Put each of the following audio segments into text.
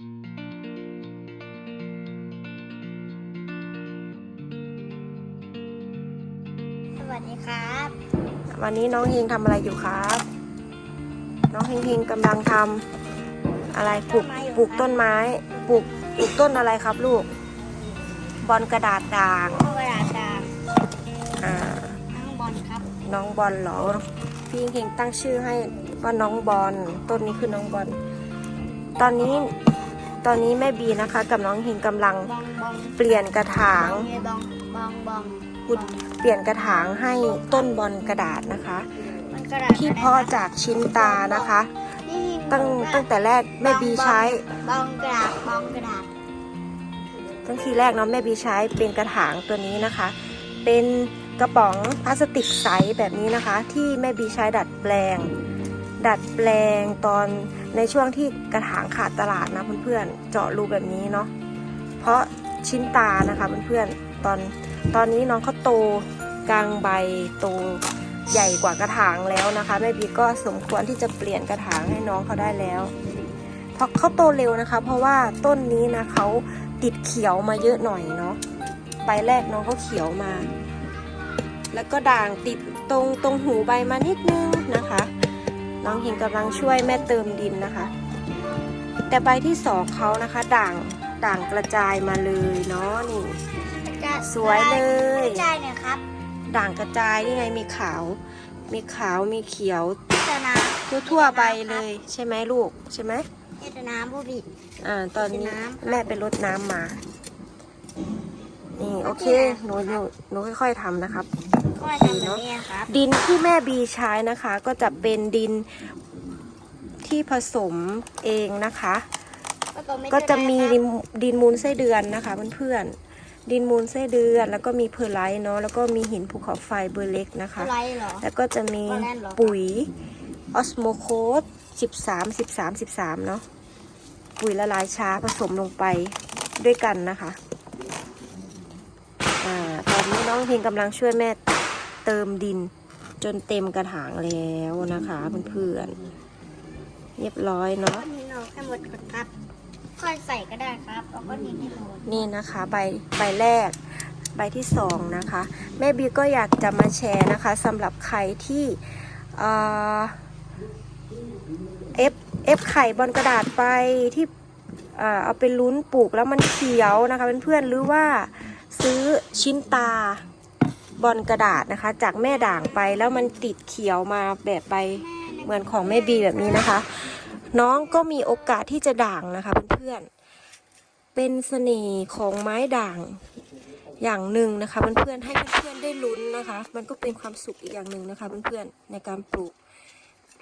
สวัสดีครับ วันนี้น้องเฮงทำอะไรอยู่ครับ น้องเฮงเฮงกำลังทำอะไรปลูกปลูกต้นไม้ปลูกปลูกต้นอะไรครับลูก บอลกระดาษด่างข้าวกระดาษดอ่าำทั้งบอลครับ น้องบอลเหรอพี่เฮงตั้งชื่อให้ว่าน้องบอลต้นนี้คือน้องบอลตอนนี้ ตอนนี้แม่บีนะคะกับน้องเฮงกำลังบองบองเปลี่ยนกระถาง บองบองบองขุดเปลี่ยนกระถางให้ต้นบอลกระดาษนะคะ มันกระดาษที่เพาะจากชิ้นตานะคะ นี่ตั้งตั้งแต่แรกแม่บีใช้ บองกระดาษบองกระดาษตั้งทีแรกเนาะแม่บีใช้เป็นกระถางตัวนี้นะคะ เป็นกระป๋องพลาสติกใสแบบนี้นะคะ ที่แม่บีใช้ดัดแปลง ดัดแปลงตอนในช่วงที่กระถางขาดตลาดนะเพื่อนๆ เจาะรูแบบนี้เนาะ เพราะชิ้นตานะคะเพื่อนๆ ตอนตอนนี้น้องเขาโตกลางใบโตใหญ่กว่ากระถางแล้วนะคะแม่บีก็สมควรที่จะเปลี่ยนกระถางให้น้องเขาได้แล้ว เพราะเขาโตเร็วนะคะ เพราะว่าต้นนี้นะเขาติดเขียวมาเยอะหน่อยเนาะใบแรกน้องเขาเขียวมา แล้วก็ด่างติดตรงตรงหูใบมานิดนึงนะคะ น้องเฮงกำลังช่วยแม่เติมดินนะคะ แต่ใบที่สองเขานะคะ ด่างด่างกระจายมาเลยเนาะนี่สวยเลยกระจายเนี่ยครับ ด่างกระจายนี่ไงมีขาว มีขาวมีเขียวเจนาทั่วๆใบเลยใช่ไหมลูกใช่ไหมเจนาผู้ผิดอ่าตอนนี้น้ำแม่ไปรดน้ำมานี่โอเค หนูหนูหนูค่อยๆทำนะครับ ก็มาทำแบบนี้ครับดินที่แม่บีใช้นะคะ ก็จะเป็นดินที่ผสมเองนะคะ ก็จะมีดินดินมูลไส้เดือนนะคะเพื่อนๆดินมูลไส้เดือนแล้วก็มีเพอร์ไลท์เนาะแล้วก็มีหินภูเขาไฟเบอร์เล็กนะคะอะไรเหรอ แล้วก็จะมีก็แน่นเหรอ ปุ๋ยออสโมโคส13 13 13 เนาะปุ๋ยละลายช้าผสมลงไปด้วยกันนะคะอ่าตอ นนี้น้องพิงกำลังช่วยแม่เติมดิน จนเต็มกระถางแล้วนะคะเพื่อนๆเรียบร้อยเนาะก้อนหินออกให้หมดก่อนครับ ค่อยใส่ก็ได้ครับเอาก้อนหินให้หมดนี่นะคะใบใบแรก ใบที่สองนะคะ แม่บีก็อยากจะมาแชร์นะคะสำหรับใครที่เอ่อเอฟเอฟไข่บนกระดาษไปที่เอ่อเอาไปลุ้นปลูกแล้วมันเขียวนะคะเพื่อนๆหรือว่า ซื้อชิ้นตาบอลกระดาษนะคะ จากแม่ด่างไปแล้วมันติดเขียวมาแบบใบเหมือนของแม่บีแบบนี้นะคะ น้องก็มีโอกาสที่จะด่างนะคะเพื่อนๆเป็นเสน่ห์ของไม้ด่างอย่างหนึ่งนะคะเพื่อนๆให้เพื่อนๆได้ลุ้นนะคะ มันก็เป็นความสุขอีกอย่างหนึ่งนะคะเพื่อนๆในการปลูก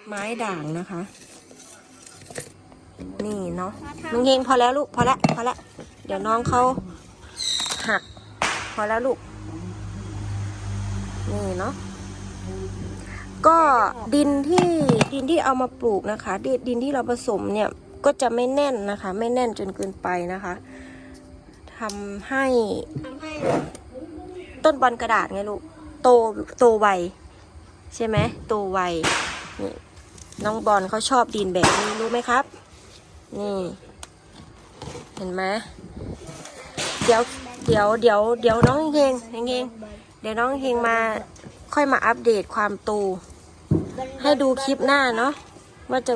ไม้ด่างนะคะ นี่เนาะน้องเฮงพอแล้วลูกพอแล้วพอแล้วเดี๋ยวน้องเขา อแล้วลูก นี่เนาะก็ดินที่ดินที่เอามาปลูกนะคะดินดินที่เราผสมเนี่ยก็จะไม่แน่นนะคะ ไม่แน่นจนเกินไปนะคะทำให้ทำให้ต้นบอลกระดาษไงลูกโตโตไวใช่ไหมโตไวนี่น้องบอลเขาชอบดินแบบนี้รู้ไหมครับ นี่ เห็นไหมเดี๋ยว เดี๋ยวเดี๋ยวเดี๋ยวน้องเฮงเฮงเฮงเดี๋ยวน้องเฮงมาค่อยมาอัปเดตความโตให้ดูคลิปหน้าเนาะว่าจะ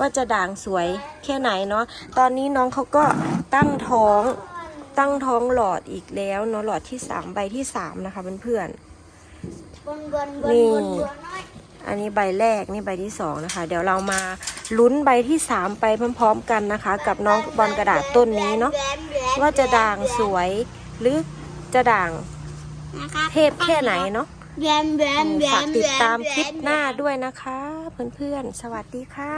ว่าจะด่างสวยแค่ไหนเนาะตอนนี้น้องเขาก็ตั้งท้องตั้งท้องหลอดอีกแล้วเนาะหลอดที่สามใบที่สามนะคะเพื่อนบนบนบนนี่บนบนน้อยๆอันนี้ใบแรกนี่ใบที่สองนะคะ เดี๋ยวเรามาลุ้นใบที่สามไปพร้อม ๆ กันนะคะ กับน้องบอลกระดาษต้นนี้เนาะแหวนแหนว่าจะด่างสวย หรือจะด่างนะครับเทพแค่ไหนเนาะแหวนแหวนแหวนฝากติดตามแหวนคลิปหน้าด้วยนะคะ เพื่อนๆ สวัสดีค่ะ